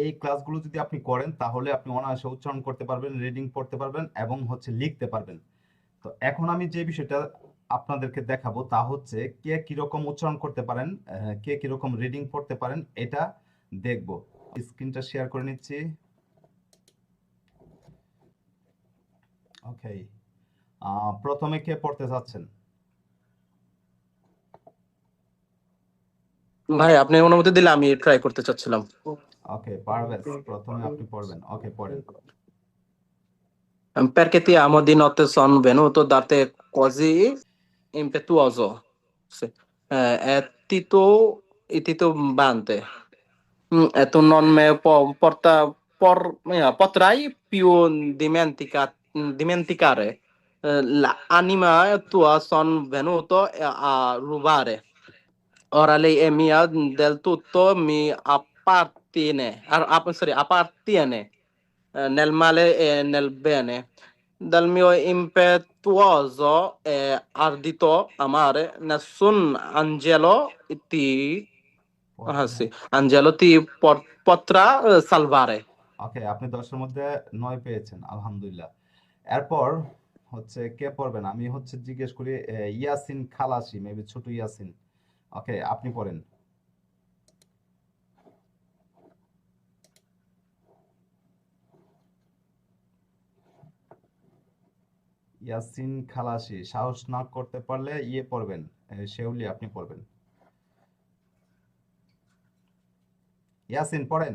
এই ক্লাসগুলো যদি আপনি করেন, তাহলে আপনি অনায়াসে উচ্চারণ করতে পারবেন রিডিং পড়তে পারবেন এবং হচ্ছে লিখতে পারবেন। তো এখন আমি যে বিষয়টা আপনাদেরকে দেখাবো, তা হচ্ছে কে কীরকম উচ্চারণ করতে পারেন কে কীরকম রিডিং পড়তে পারেন, এটা দেখব। স্ক্রিনটা শেয়ার করে নিচ্ছি। ওকে প্রথমে কে পড়তে চাচ্ছেন? ভাই, আপনি অনুমতি দিলে আমি ট্রাই করতে চাচ্ছিলাম। ওকে পারভেজ প্রথমে আপনি পড়বেন ওকে পড়েন Perché ti amo di notte sono venuto da te così impetuoso sì. eh, e tito e titubante Mm, e tu non mi po- porta, por, eh, potrai più dimentica- dimenticare Eh, l'anima tua sono venuto a rubare ora lei è mia del tutto mi appartiene ah, ah, sorry, appartiene eh, nel male e nel bene. Dal mio impetuoso e ardito amare, nessun angelo ti, ah, sì, angelo ti por- potrà eh, salvare. ওকে আপনি দশের মধ্যে নয় পেয়েছেন আলহামদুলিল্লাহ এরপর হচ্ছে কে পড়বেন আমি হচ্ছে জিজ্ঞেস করি ইয়াসিন খালাসি মেবি ছোট ইয়াসিন ওকে আপনি পড়েন ইয়াসিন খালাসি সাহস না করতে পারলে ইয়ে পড়বেন শেউলি আপনি পড়বেন। ইয়াসিন পড়েন।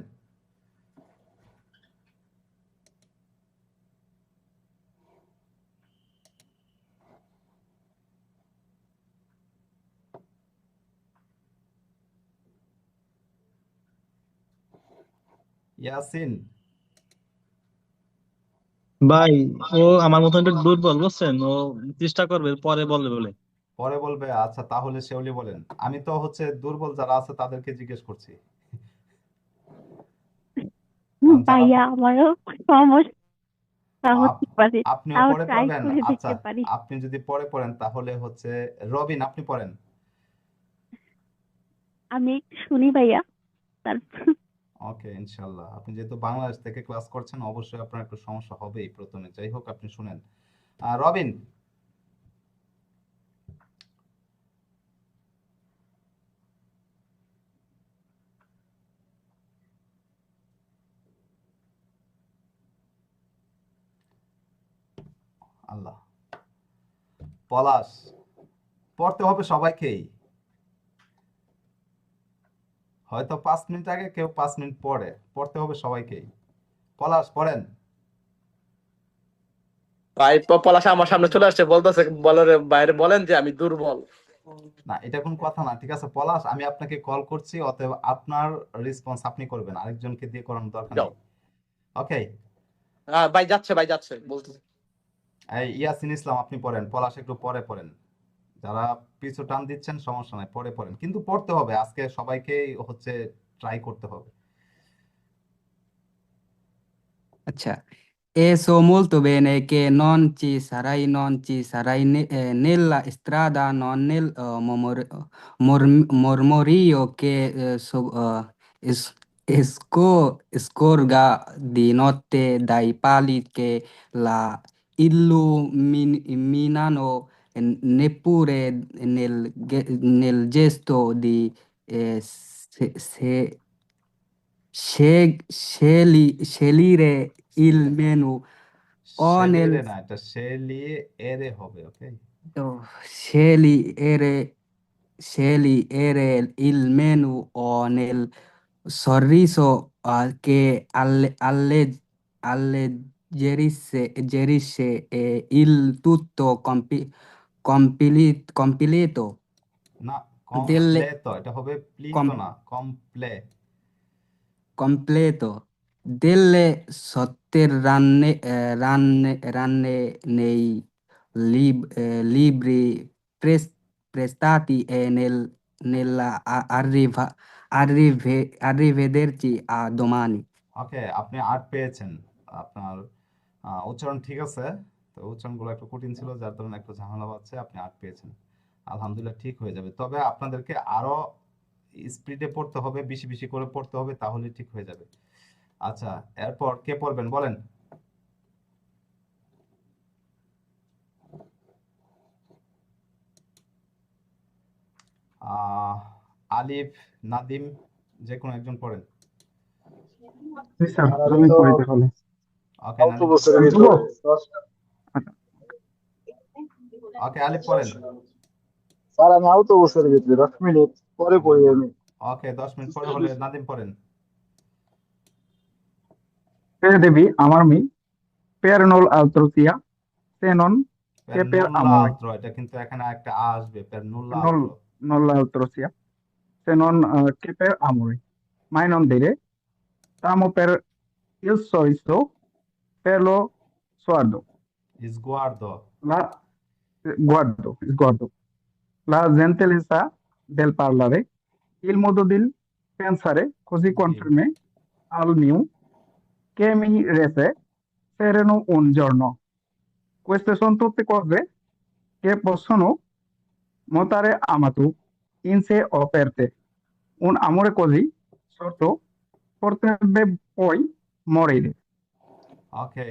ইয়াসিন ভাই ও আমার মতন একটু দুর্বল বুঝছেন? ও চেষ্টা করবে পরে বলবে বলে। পরে বলবে আচ্ছা তাহলে শেউলি বলেন। আমি তো হচ্ছে দুর্বল যারা আছে তাদেরকে জিজ্ঞেস করছি। ভাইয়া আমারও সমস্যা। হতে পারে। আপনি তাও পরে ট্রাই পড়বেন করে আচ্ছা দেখতে পারি। আপনি যদি পরে পড়েন তাহলে হচ্ছে রবিন আপনি পড়েন। আমি একটু শুনি ভাইয়া। তারপর ওকে, ইনশাল্লাহ। আপনি যেহেতু বাংলাদেশ থেকে ক্লাস করছেন, অবশ্যই আপনার একটু সমস্যা হবেই প্রথমে। যাই হোক, আপনি শুনেন। রবিন। আল্লাহ। পলাশ, পড়তে হবে সবাইকেই। হয়তো পাঁচ মিনিট আগে কেউ পাঁচ মিনিট পরে। পড়তে হবে সবাইকেই। পলাশ পড়েন। ভাই পলাশ আমার সামনে চলে আসছে বলতেছে বলার বাইরে বলেন যে আমি দুর্বল। না এটা কোন কথা না ঠিক আছে? পলাশ আমি আপনাকে কল করছি অতএব আপনার রেসপন্স আপনি করবেন আরেকজনকে দিয়ে করানোর দরকার নেই। ওকে আহ, ভাই যাচ্ছে ভাই যাচ্ছে বলতেছে। ইয়াসিন ইসলাম আপনি পড়েন। পলাশ একটু পরে পড়েন। যারা পিছু টান দিচ্ছেন, সমস্যা নাই পরে পড়েন। কিন্তু পড়তে হবে, আজকে সবাইকে হচ্ছে ট্রাই করতে হবে। আচ্ছা এ সোমুল তবে নন চি সারাই নন চি সারাই নেল স্ত্রাদা নন নেল মরমরি ও কে স্কোর গা দিনতে দাই পালি কে লা ইলু মিনানো neppure nel, ge- nel gesto di eh, se- se- sceg- scegli- scegliere il menù o nel শেলিরে না এটা শেলিয়ে এরে হবে ওকে oh, scegliere scegliere il menù o nel sorriso ah, che alle, alle, alleggerisce alleggerisce, eh, il tutto compi- complete complete না complete এটা হবে pleat না কমপ্লে complete দিলে সত্যের রানে রানে রানে নেই লিব লিব্রি প্রেস প্রেস্তাতি এনেল নেলা আরিভা আপনি আট পেয়েছেন আপনার উচ্চারণ ঠিক আছে? তো উচ্চারণগুলো একটু কঠিন ছিল যার কারণে একটু ঝামেলা হচ্ছে আপনি আর্ট পেয়েছেন। আলহামদুলিল্লাহ ঠিক হয়ে যাবে। তবে আপনাদেরকে আরও স্পিডে পড়তে হবে বেশি বেশি করে পড়তে হবে তাহলে ঠিক হয়ে যাবে। আচ্ছা এরপর কে পড়বেন বলেন। আহ আলিফ নাদিম যে কোনো একজন পড়েন। স্যার আমি পড়ি তাহলে। ওকে অল্প নাদিম বছরের ভিতরে দশ ওকে আলিফ পড়েন স্যার আমি আউট বছরের ভিতরে দশ মিনিট পরে পড়ি আমি ওকে দশ মিনিট পরে হলে নাদিম পড়েন Per devi amarmi per non altro sia se non পের কে পের নুল্লা আময়? আলত্র এটা কিন্তু এখানে একটা আসবে পের নুল্লা নুল। আলত্র non l'altro sia se non eh, che per amore mai non dire stamo per il solito per lo sguardo ইসগুয়ার্দো la eh, guardo sguardo la gentilezza del parlare il modo di pensare così conforme al mio che mi rese sereno un giorno queste sono tutte cose che possono mutare amato in sé o per te un amore così sotto potrebbe poi morire ওকে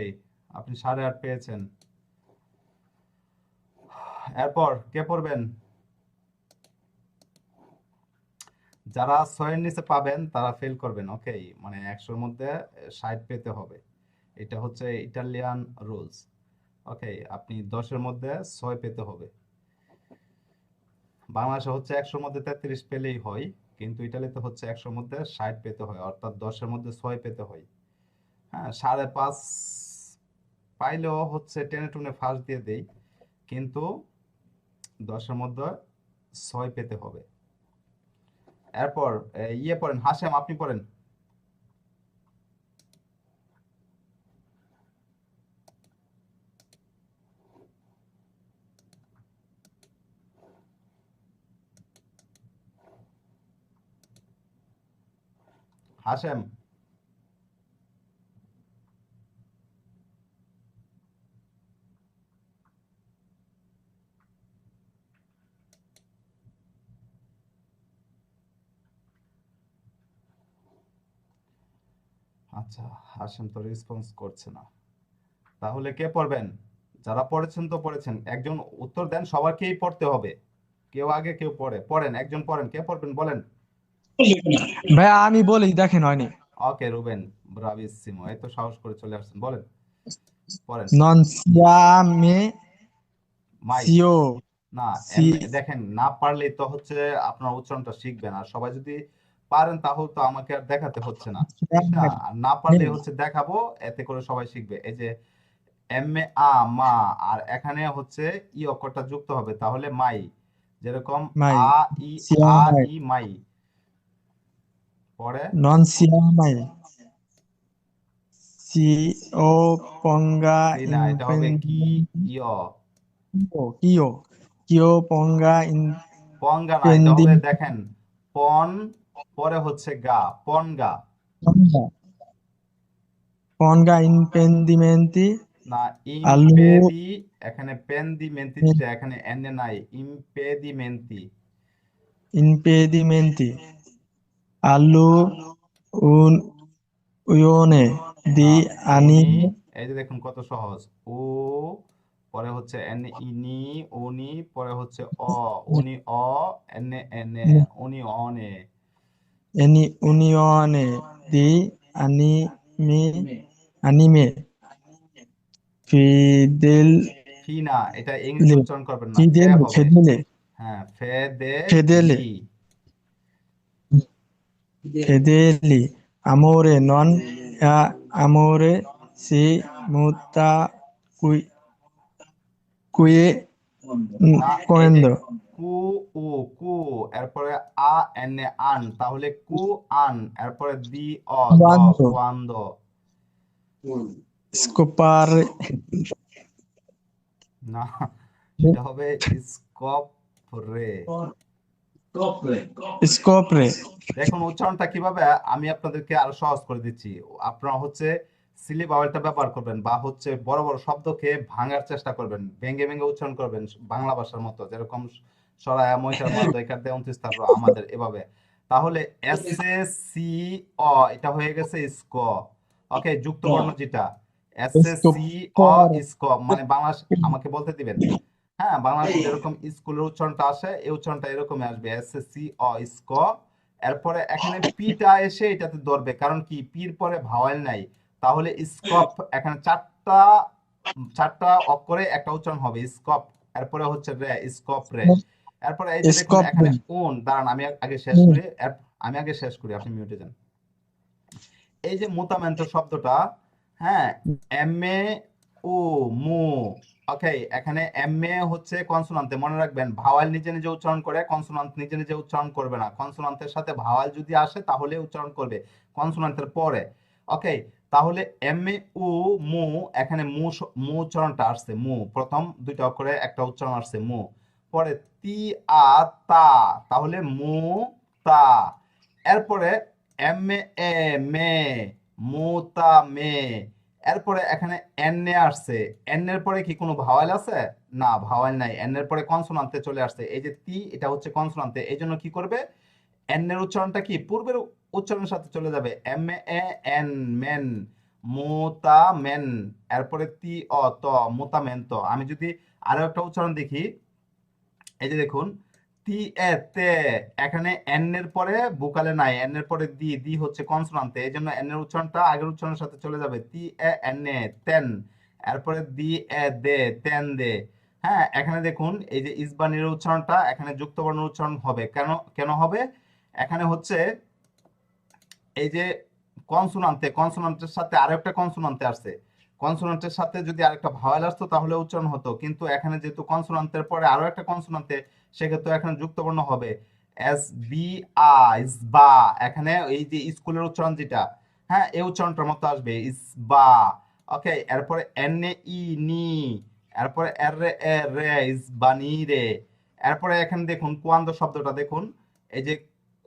আপনি সাড়ে আট পেয়েছেন এরপর কে পড়বেন? যারা ছয়ের নিচে পাবেন, তারা ফেল করবেন ওকে মানে একশোর মধ্যে ষাট পেতে হবে। এটা হচ্ছে ইটালিয়ান রুলস ওকে আপনি দশের মধ্যে ছয় পেতে হবে। বাংলাদেশে হচ্ছে একশোর মধ্যে তেত্রিশ পেলেই হয়, কিন্তু ইটালিতে হচ্ছে একশোর মধ্যে ষাট পেতে হয়, অর্থাৎ দশের মধ্যে ছয় পেতে হয়। হ্যাঁ সাড়ে পাঁচ পাইলেও হচ্ছে টেনে টুনে ফার্স্ট দিয়ে দেই, কিন্তু দশের মধ্যে ছয় পেতে হবে। এরপর ইয়ে পড়েন হাসেম আপনি পড়েন। হাসেম আচ্ছা তো রেসপন্স করছে না। তাহলে কে পড়বেন? যারা পড়েছেন তো পড়েছেন। একজন উত্তর দেন সবারকেই পড়তে হবে। কেউ আগে কেউ পড়ে পড়েন একজন পড়েন। কে পড়বেন বলেন? ভাইয়া আমি বলি দেখেন হয়নি। ওকে রুবেন। ব্রাভিসিমো এই তো সাহস করে চলে আসছেন। বলেন। পড়েন। নন সিয়ামে সিও। না দেখেন না পারলেই তো হচ্ছে আপনার উচ্চারণটা শিখবেন। আর সবাই যদি পারেন তাহলে তো আমাকে আর দেখাতে হচ্ছে না। না পারলে হচ্ছে দেখাবো এতে করে সবাই শিখবে। এই যে এম এ আ মা আর এখানে হচ্ছে ই অক্ষরটা যুক্ত হবে তাহলে মাই। যেরকম আ ই আ ই মাই। পরে? নন সিয়ামাই সিও পঙ্গা এই না এটা হবে কি ইয় কিও কিও পঙ্গা ইন পঙ্গা না এটা হবে দেখেন পন পরে হচ্ছে গা পনগা পঙ্গা ইনপেন্দিমেন্টি না আলু- ইমপেদি এখানে পেন্দিমেন্তি যেটা এখানে এনে নাই ইমপেদিমেন্তি impedimenti allo un unione di anime এই যে দেখুন কত সহজ। ও পরে হচ্ছে এনে ইনি উনি পরে হচ্ছে অ উনি অ এনে এনে উনি অনে any unione di anime anime fidel ফি এটা ইংলিশ উচ্চারণ করবেন না ফে fidele হ্যাঁ ফেদে ফেদেলে। লি। fedeli amore non a amore si muta qui qui না, এই যে quando কু কু এরপরে আ এনে আন তাহলে কু আন এরপরে দি অ দ Quando. cuando scopare না এটা হবে স্কপ রে scopre দেখুন উচ্চারণটা কীভাবে আমি আপনাদেরকে আরও সহজ করে দিচ্ছি। আপনারা হচ্ছে সিলি বাওয়েলটা ব্যবহার করবেন বা হচ্ছে বড় বড় শব্দকে ভাঙার চেষ্টা করবেন ভেঙে ভেঙে উচ্চারণ করবেন বাংলা ভাষার মতো যেরকম সরায়া ময়সার দেয় আমাদের এভাবে। তাহলে এস এ সি অ এটা হয়ে গেছে স্ক। ওকে যুক্ত বর্ণ যেটা। এস এস সি অ স্ক। মানে বাংলা আমাকে বলতে দিবেন। হ্যাঁ বাংলাদেশে যেরকম স্কুলের উচ্চারণটা আসে এই উচ্চারণটা এরকমই আসবে। এস এস সি অ স্ক। এরপরে এখানে পিটা এসে এটাতে ধরবে কারণ কি? পির পরে ভাওয়াল নাই। তাহলে স্কপ এখানে চারটা চারটা অক্ষরে একটা উচ্চারণ হবে স্কপ। এরপরে হচ্ছে রে স্কপ রে। এরপরে এই যে দেখুন এখানে রে। দাঁড়ান আমি আগে শেষ করি আমি আগে শেষ করি আপনি মিউটে যান। এই যে মুতামেন্ত শব্দটা হ্যাঁ এম এ ও মু ওকে এখানে এম এ হচ্ছে কনসোনান্তে মনে রাখবেন ভাওয়াল নিজে নিজে উচ্চারণ করে কনসোনান্ট নিজে নিজে উচ্চারণ করবে না। কনসোনান্টের সাথে ভাওয়াল যদি আসে তাহলে উচ্চারণ করবে কনসোনান্তের পরে। ওকে তাহলে এম এ উ মু এখানে মু মু উচ্চারণটা আসছে মু প্রথম দুইটা অক্ষরে একটা উচ্চারণ আসছে মু। পরে তি, আ, তা। তাহলে মু, তা। এরপরে এম, এ মে, মু, তা, মে। এরপরে এখানে এন, এ আসছে। এন এর পরে কি কোনো ভাওয়াল আছে? না, ভাওয়াল নাই। এন এর পরে কনসোনান্তে চলে আসছে। এই যে তি, এটা হচ্ছে কনসোনান্তে। এই জন্য কি করবে? এন এর উচ্চারণটা কি? পূর্বের উচ্চারণের সাথে চলে যাবে। M, A N, men. মুতা men. এরপরে তি, অ, ত মতা মেন, ত। আমি যদি আরও একটা উচ্চারণ দেখি এই যে দেখুন, তি, এ, তে, এখানে এন এর পরে বুকালে নাই এন এর পরে দি দি হচ্ছে কনসোনান্তে এই জন্য এন এর উচ্চারণটা আগের উচ্চারণের সাথে চলে যাবে, তি, এ, এন, এ, তেন, এরপরে দি, এ, দে, তেন, দে হ্যাঁ এখানে দেখুন, এই যে ইসবানির উচ্চারণটা, এখানে যুক্ত বর্ণের উচ্চারণ হবে, কেন কেন হবে? এখানে হচ্ছে এই যে কনসোনান্তে কনসোনান্টের সাথে আরও একটা কনসোনান্তে আসছে কনসোনান্টের সাথে যদি আরেকটা ভাওয়াল আসতো, তাহলে উচ্চারণ হতো। কিন্তু এখানে যেহেতু কনসোনান্টের পরে আরও একটা কনসোনান্তে সেক্ষেত্রে এখানে যুক্তবর্ণ হবে। এস বি আ ইস বা এখানে এই যে স্কুলের উচ্চারণ যেটা হ্যাঁ এই উচ্চারণটার মতো আসবে। ইস বা ওকে এরপরে এন এ ই নি এরপরে এর রে এ রে ইস বানি রে এরপরে এখানে দেখুন, কুয়ান্দ শব্দটা দেখুন, এই যে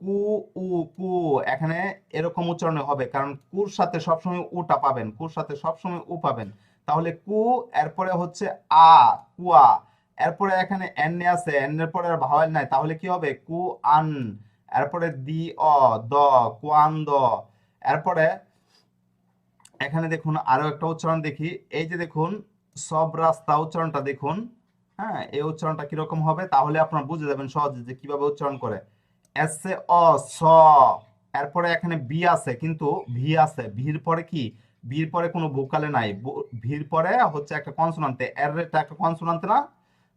কু, উ কু এখানে এরকম উচ্চারণ হবে, কারণ কুর সাথে সবসময় উটা পাবেন, কুর সাথে সবসময় উ পাবেন। তাহলে কু, এরপরে হচ্ছে আ, কুয়া, এরপরে এখানে এন আছে এন এর পরে আর ভাওয়াল নাই, তাহলে কি হবে? কু, আন, এরপরে দি, অ, দ কুয়ান দ, এরপরে এখানে দেখুন আরও একটা উচ্চারণ দেখি, এই যে দেখুন, সব রাস্তা উচ্চারণটা দেখুন হ্যাঁ এই উচ্চারণটা কীরকম হবে? তাহলে আপনারা বুঝে যাবেন সহজে যে কীভাবে উচ্চারণ করে। এস অ স এরপরে এখানে বি আছে, কিন্তু ভি আছে। ভির পরে কি? ভির পরে কোনো ভোকালে নাই। ভির পরে হচ্ছে একটা কনসোনান্তে এর রেটা একটা কনসোনান্তে না?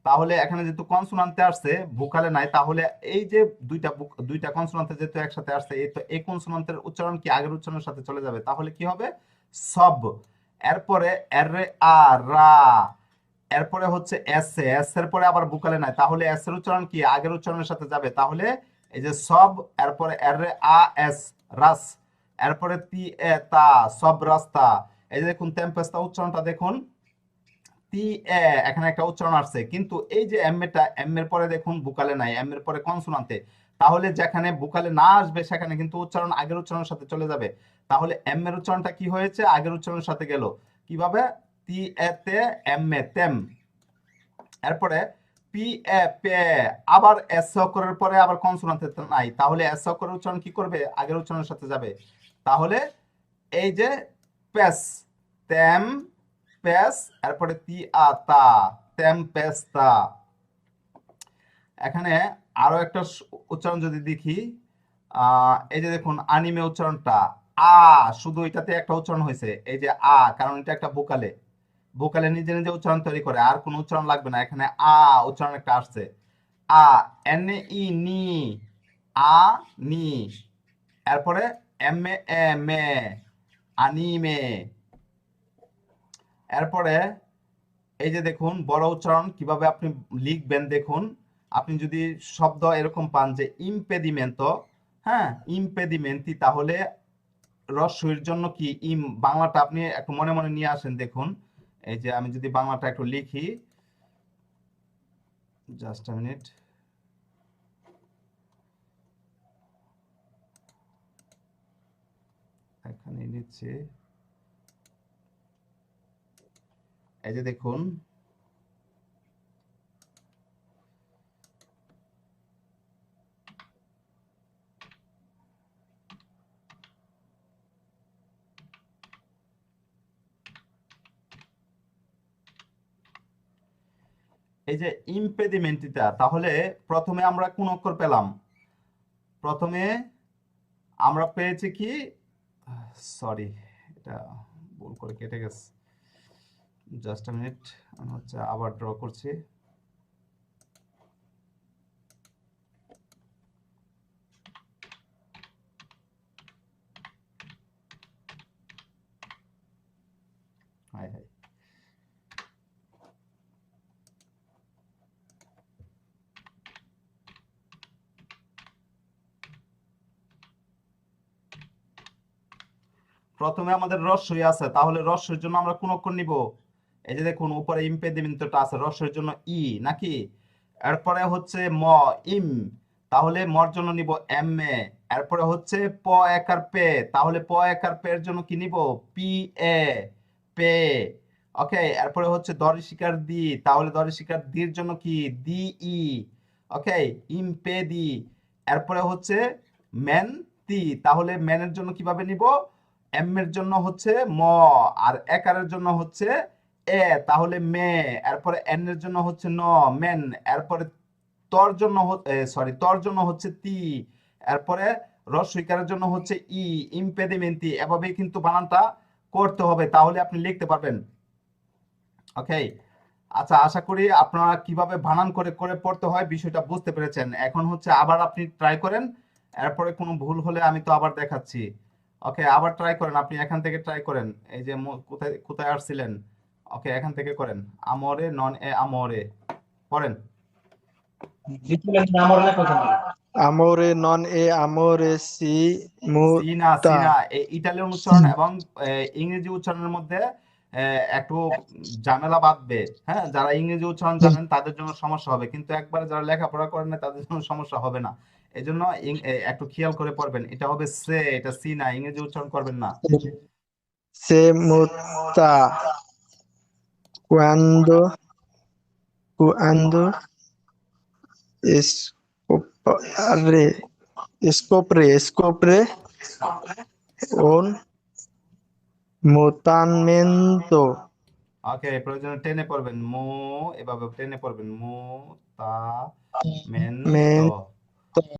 তাহলে এখানে যেহেতু কনসোনান্তে আসছে ভোকালে নাই, তাহলে এই যে দুইটা দুইটা কনসোনান্তে যেহেতু একসাথে আসছে, এই তো এই কনসোনান্তের উচ্চারণ কি আগের উচ্চারণের সাথে চলে যাবে? তাহলে কি হবে? সব। এরপরে এর আ রা এরপরে হচ্ছে এস এস এর পরে আবার ভোকালে নাই। তাহলে এস এর উচ্চারণ কি? আগের উচ্চারণের সাথে যাবে। তাহলে এই যে সব, এরপরে এর, আ, এস, রাস, এরপরে তি, এ, তা, সব রাস্তা। এই যে দেখুন টেম্পেস্তা উচ্চারণটা দেখুন। তি, এ, এখানে একটা উচ্চারণ আসছে। কিন্তু এই যে এম এটা, এম এর পরে দেখুন বুকালে নাই, এম এর পরে কনসোনান্তে। তাহলে যেখানে বুকালে না আসবে, সেখানে কিন্তু উচ্চারণ আগের উচ্চারণের সাথে চলে যাবে। তাহলে এম এর উচ্চারণটা কি হয়েছে? আগের উচ্চারণের সাথে গেল। কীভাবে? তি, এ, তে, এম, এ, তেম। এরপরে আবার এস অক্ষরের পরে আবার কনসোনান্ট নাই। তাহলে এস অক্ষরের উচ্চারণ কি করবে? আগের উচ্চারণের সাথে যাবে। তাহলে এই যে পেস তেম পেস এরপরে তি, আ, তা, তেম পেস তা। এখানে আরও একটা উচ্চারণ যদি দেখি এই যে দেখুন, আনিমে উচ্চারণটা, আ, শুধু এটাতে একটা উচ্চারণ হয়েছে, এই যে আ, কারণ এটা একটা ভোকালে ভোকালে নিজে নিজে উচ্চারণ তৈরি করে, আর কোনো উচ্চারণ লাগবে না। এখানে আ উচ্চারণ একটা আসছে। আ, এন ই, নি, আ, নি। এরপরে এম, এ মে এরপরে এই যে দেখুন, বড় উচ্চারণ কীভাবে আপনি লিখবেন দেখুন। আপনি যদি শব্দ এরকম পান যে ইম্পেদিমেন্ট হ্যাঁ ইম্পেদিমেন্টি তাহলে রস্যইর জন্য কি? ইম, বাংলাটা আপনি একটু মনে মনে নিয়ে আসেন দেখুন। এই যে আমি যদি বাংলাটা একটু লিখি জাস্ট আ মিনিট এখানে নিচ্ছে। এই যে দেখুন এই যে ইম্পেডিমেন্টটা তাহলে প্রথমে আমরা কোন অক্ষর পেলাম? প্রথমে আমরা পেয়েছি কি? সরি এটা ভুল করে কেটে গেছে। জাস্ট মিনিট আমি হচ্ছে আবার ড্র করছি। প্রথমে আমাদের রস্বই আছে, তাহলে রস্যের জন্য আমরা কোন অক্ষর নিব? এই যে দেখুন, উপরে ইম্পেডিমেন্টটা আছে রস্যের জন্য ই, নাকি? এরপরে হচ্ছে ম, ইম, তাহলে মর জন্য নিব এম, এ। এরপরে হচ্ছে প একার পে, তাহলে প একার পে এর জন্য কি নিব? পি, এ, পে। ওকে এরপরে হচ্ছে দরি শিকার দি, তাহলে দরি শিকার দির জন্য কি? দি, ই। ওকে ইমপে দি এরপরে হচ্ছে মেন তি, তাহলে ম্যানের জন্য কীভাবে নিব? এম এর জন্য হচ্ছে ম, আর একারের জন্য হচ্ছে এ, তাহলে মে, এরপরে এন এর জন্য হচ্ছে ন মেন এরপরে তর জন্য সরি তর জন্য হচ্ছে তি, এরপরে রস্বইকারের জন্য হচ্ছে ই ইম্পেডিমেন্টি এভাবেই কিন্তু বানানটা করতে হবে, তাহলে আপনি লিখতে পারবেন। ওকে আচ্ছা আশা করি আপনারা কীভাবে বানান করে করে পড়তে হয় বিষয়টা বুঝতে পেরেছেন। এখন হচ্ছে আবার আপনি ট্রাই করেন, এরপরে কোনো ভুল হলে আমি তো আবার দেখাচ্ছি। ওকে আবার ট্রাই করেন। আপনি এখান থেকে ট্রাই করেন। এই যে কোথায় কোথায় আসছিলেন? ওকে এখান থেকে করেন। আমরে নন এ আমরে করেন amore non e amore si সিনা সিনা এই ইটালিয়ান উচ্চারণ এবং ইংরেজি উচ্চারণের মধ্যে এ, একটু ঝামেলা বাঁধবে। হ্যাঁ যারা ইংরেজি উচ্চারণ জানেন তাদের জন্য সমস্যা হবে। কিন্তু একবার যারা লেখাপড়া করেন না তাদের জন্য সমস্যা হবে না। এই জন্য একটু খেয়াল করে পড়বেন। এটা হবে সে এটা সি না ইংরেজি উচ্চারণ করবেন না। se muta cuando cuando scopre scopre scopre un mutamento ওকে প্রয়োজনে টেনে পড়বেন। মো এভাবে টেনে পড়বেন। মো তা মেন